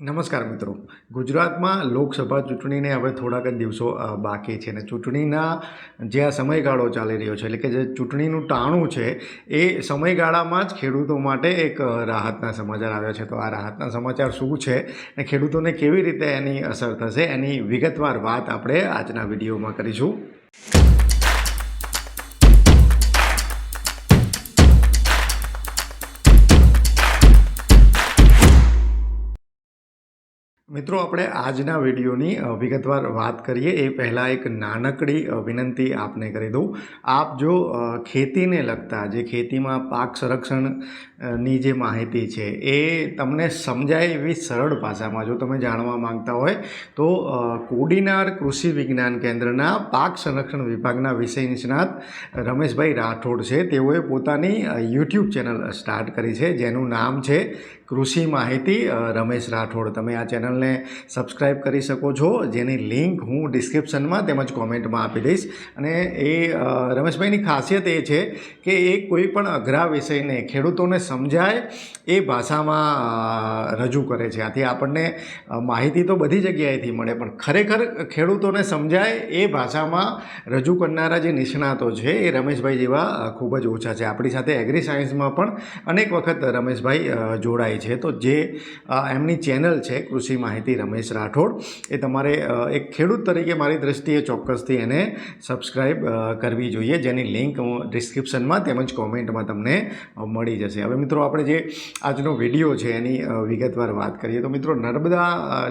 નમસ્કાર મિત્રો. ગુજરાતમાં લોકસભા ચૂંટણીને હવે થોડાક જ દિવસો બાકી છે અને ચૂંટણીના જે આ સમયગાળો ચાલી રહ્યો છે, એટલે કે જે ચૂંટણીનું ટાણું છે, એ સમયગાળામાં જ ખેડૂતો માટે એક રાહતના સમાચાર આવ્યા છે. તો આ રાહતના સમાચાર શું છે અને ખેડૂતોને કેવી રીતે એની અસર થશે એની વિગતવાર વાત આપણે આજના વિડીયોમાં કરીશું. મિત્રો, આપણે આજના વિડીયોની વિગતવાર વાત કરીએ. એ પહેલાં એક નાનકડી વિનંતી આપને કરી દઉં. આપ જો ખેતીને લગતા, જે ખેતીમાં પાક સંરક્ષણની જે માહિતી છે, એ તમને સમજાય એવી સરળ ભાષામાં જો તમે જાણવા માંગતા હોય, તો કોડીનાર કૃષિ વિજ્ઞાન કેન્દ્રના પાક સંરક્ષણ વિભાગના વિષય નિષ્ણાત રમેશભાઈ રાઠોડ છે. તેઓએ પોતાની યુટ્યુબ ચેનલ સ્ટાર્ટ કરી છે, જેનું નામ છે કૃષિ માહિતી રમેશ રાઠોડ. તમે આ ચેનલને સબસ્ક્રાઈબ કરી શકો છો, જેની લિંક હું ડિસ્ક્રિપ્શનમાં તેમજ કોમેન્ટમાં આપી દઈશ. અને એ રમેશભાઈની ખાસિયત એ છે કે એ કોઈ પણ અઘરા વિષયને, ખેડૂતોને સમજાય એ ભાષામાં રજૂ કરે છે. આથી આપણને માહિતી તો બધી જગ્યાએથી મળે, પણ ખરેખર ખેડૂતોને સમજાય એ ભાષામાં રજૂ કરનારા જે નિષ્ણાતો છે એ રમેશભાઈ જેવા ખૂબ જ ઓછા છે. આપણી સાથે એગ્રી સાયન્સમાં પણ અનેક વખત રમેશભાઈ જોડાય છે. તો જે એમની ચેનલ છે કૃષિ માહિતી રમેશ રાઠોડ. એ તમારે એક ખેડૂત તરીકે મારી દ્રષ્ટિએ ચોક્કસથી એને સબસ્ક્રાઈબ કરવી જોઈએ. જેની લિંક હું ડિસ્ક્રિપ્શનમાં તેમજ કોમેન્ટમાં તમને મળી જશે. હવે મિત્રો આપણે જે આજનો વીડિયો છે એની વિગતવાર વાત કરીએ તો મિત્રો નર્મદા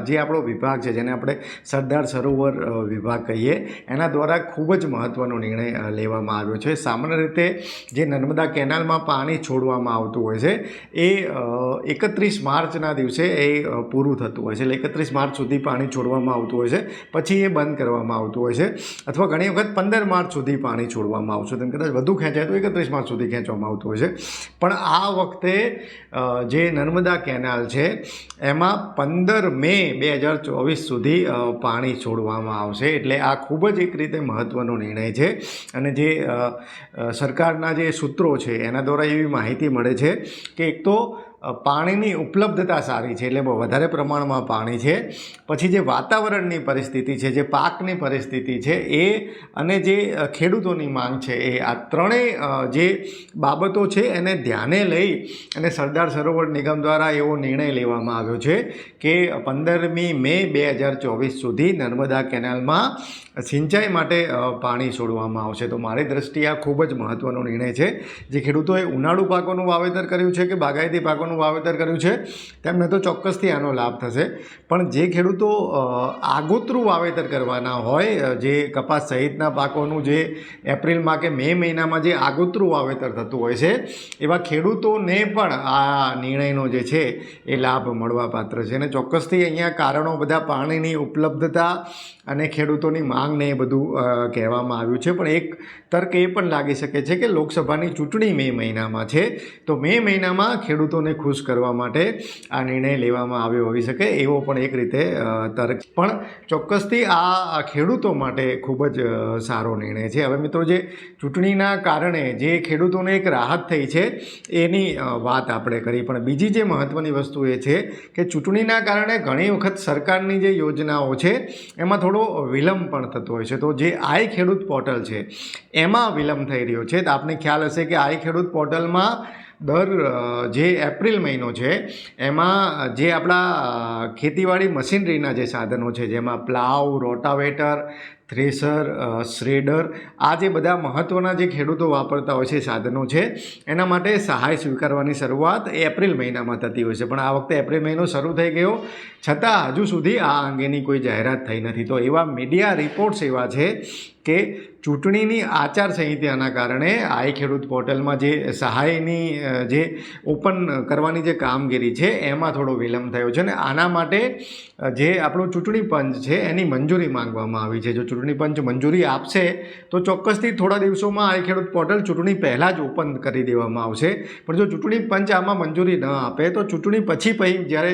જે આપણો વિભાગ છે, જેને આપણે સરદાર સરોવર વિભાગ કહીએ, એના દ્વારા ખૂબ જ મહત્ત્વનો નિર્ણય લેવામાં આવ્યો છે. સામાન્ય રીતે જે નર્મદા કેનાલમાં પાણી છોડવામાં આવતું હોય છે, એ એકત્રીસ માર્ચના દિવસે એ પૂરું થતું હોય છે. એટલે એકત્રીસ માર્ચ સુધી પાણી છોડવામાં આવતું હોય છે. પછી એ બંધ કરવામાં આવતું હોય છે. અથવા ઘણી વખત પંદર માર્ચ સુધી પાણી છોડવામાં આવશે. તેમ કદાચ વધુ ખેંચાય તો એકત્રીસ માર્ચ સુધી ખેંચવામાં આવતું હોય છે. પણ આ વખતે જે નર્મદા કેનાલ છે, એમાં પંદર મે બે હજાર ચોવીસ સુધી પાણી છોડવામાં આવશે. એટલે આ ખૂબ જ એક રીતે મહત્ત્વનો નિર્ણય છે. અને જે સરકારના જે સૂત્રો છે, એના દ્વારા એવી માહિતી મળે છે કે એક તો પાણીની ઉપલબ્ધતા સારી છે એટલે વધારે પ્રમાણમાં પાણી છે. પછી જે વાતાવરણની પરિસ્થિતિ છે, જે પાકની પરિસ્થિતિ છે, એ અને જે ખેડૂતોની માંગ છે, એ આ ત્રણેય જે બાબતો છે એને ધ્યાને લઈ અને સરદાર સરોવર નિગમ દ્વારા એવો નિર્ણય લેવામાં આવ્યો છે કે પંદરમી મે બે હજાર ચોવીસ સુધી નર્મદા કેનાલમાં સિંચાઈ માટે પાણી છોડવામાં આવશે. તો મારી દ્રષ્ટિએ આ ખૂબ જ મહત્ત્વનો નિર્ણય છે. જે ખેડૂતોએ ઉનાળુ પાકોનું વાવેતર કર્યું છે કે બાગાયતી પાકોનું વાવેતર કર્યું છે, તેમને તો ચોક્કસથી આનો લાભ થશે. પણ જે ખેડૂતો આગોતરું વાવેતર કરવાના હોય જે કપાસ સહિતના પાકોનું જે એપ્રિલમાં કે મે મહિનામાં જે આગોતરું વાવેતર થતું હોય છે, એવા ખેડૂતોને પણ આ નિર્ણયનો જે છે, એ લાભ મળવા પાત્ર છે. અને ચોક્કસથી અહીંયા કારણો બધા પાણીની ઉપલબ્ધતા અને ખેડૂતોની માંગને એ બધું કહેવામાં આવ્યું છે. પણ એક તર્ક એ પણ લાગી શકે છે કે લોકસભાની ચૂંટણી મે મહિનામાં છે, તો મે મહિનામાં ખેડૂતોને ખુશ કરવા માટે આ નિર્ણય લેવામાં આવ્યો હોઈ શકે એવો પણ એક રીતે તર્ક પણ ચોક્કસથી આ ખેડૂતો માટે ખૂબ જ સારો નિર્ણય છે. હવે મિત્રો જે ચૂંટણીના કારણે જે ખેડૂતોને એક રાહત થઈ છે એની વાત આપણે કરી. પણ બીજી જે મહત્ત્વની વસ્તુ એ છે કે ચૂંટણીના કારણે ઘણી વખત સરકારની જે યોજનાઓ છે એમાં થોડો વિલંબ પણ થતો હોય છે. તો જે આઈ ખેડૂત પોર્ટલ છે એમાં વિલંબ થઈ રહ્યો છે. તો આપને ખ્યાલ હશે કે આઈ ખેડૂત પોર્ટલમાં દર જે એપ્રિલ મહિનો છે, એમાં જે આપણા ખેતીવાડી મશીનરીના જે સાધનો છે, જેમાં પ્લાવ, રોટાવેટર થ્રેસર શ્રેડર આ જે બધા મહત્ત્વના જે ખેડૂતો વાપરતા હોય છે, સાધનો છે, એના માટે સહાય સ્વીકારવાની શરૂઆત એપ્રિલ મહિનામાં થતી હોય છે. પણ આ વખતે એપ્રિલ મહિનો શરૂ થઈ ગયો, છતાં હજુ સુધી આ અંગેની કોઈ જાહેરાત થઈ નથી. તો એવા મીડિયા રિપોર્ટ્સ એવા છે કે ચૂંટણીની આચારસંહિતાના કારણે આઈ ખેડૂત પોર્ટલમાં જે સહાયની જે ઓપન કરવાની જે કામગીરી છે, એમાં થોડો વિલંબ થયો છે અને આના માટે જે આપણો ચૂંટણી પંચ છે, એની મંજૂરી માંગવામાં આવી છે. જો ચૂંટણી પંચ મંજૂરી આપશે, તો ચોક્કસથી થોડા દિવસોમાં આ ખેડૂત પોર્ટલ ચૂંટણી પહેલાં જ ઓપન કરી દેવામાં આવશે. પણ જો ચૂંટણી પંચ આમાં મંજૂરી ન આપે, તો ચૂંટણી પછી પછી જ્યારે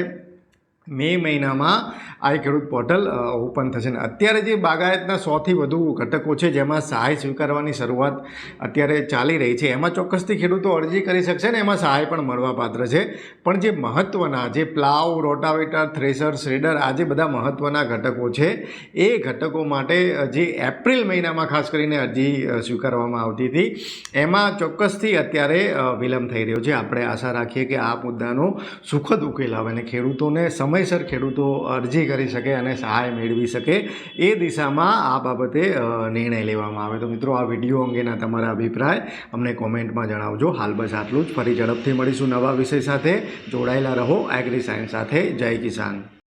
મે મહિનામાં આ ખેડૂત પોર્ટલ ઓપન થશે ને અત્યારે જે બાગાયતના સોથી વધુ ઘટકો છે જેમાં સહાય સ્વીકારવાની શરૂઆત અત્યારે ચાલી રહી છે, એમાં ચોક્કસથી ખેડૂતો અરજી કરી શકશે ને એમાં સહાય પણ મળવાપાત્ર છે. પણ જે મહત્ત્વના જે પ્લાવ, રોટાવેટર, થ્રેસર, શ્રેડર આ જે બધા મહત્ત્વના ઘટકો છે, એ ઘટકો માટે જે એપ્રિલ મહિનામાં ખાસ કરીને અરજી સ્વીકારવામાં આવતી હતી, એમાં ચોક્કસથી અત્યારે વિલંબ થઈ રહ્યો છે. આપણે આશા રાખીએ કે આ મુદ્દાનો સુખદ ઉકેલ આવે અને ખેડૂતોને સમયસર ખેડૂતો અરજી કરી શકે અને સહાય મેળવી શકે એ દિશામાં આ બાબતે નિર્ણય લેવામાં આવે. તો મિત્રો, આ વીડિયો અંગેના તમારા અભિપ્રાય અમને કોમેન્ટમાં જણાવજો. હાલ બસ આટલું જ. ફરી ઝડપથી મળીશું નવા વિષય સાથે. જોડાયેલા રહો એગ્રી સાયન્સ સાથે. જય કિસાન.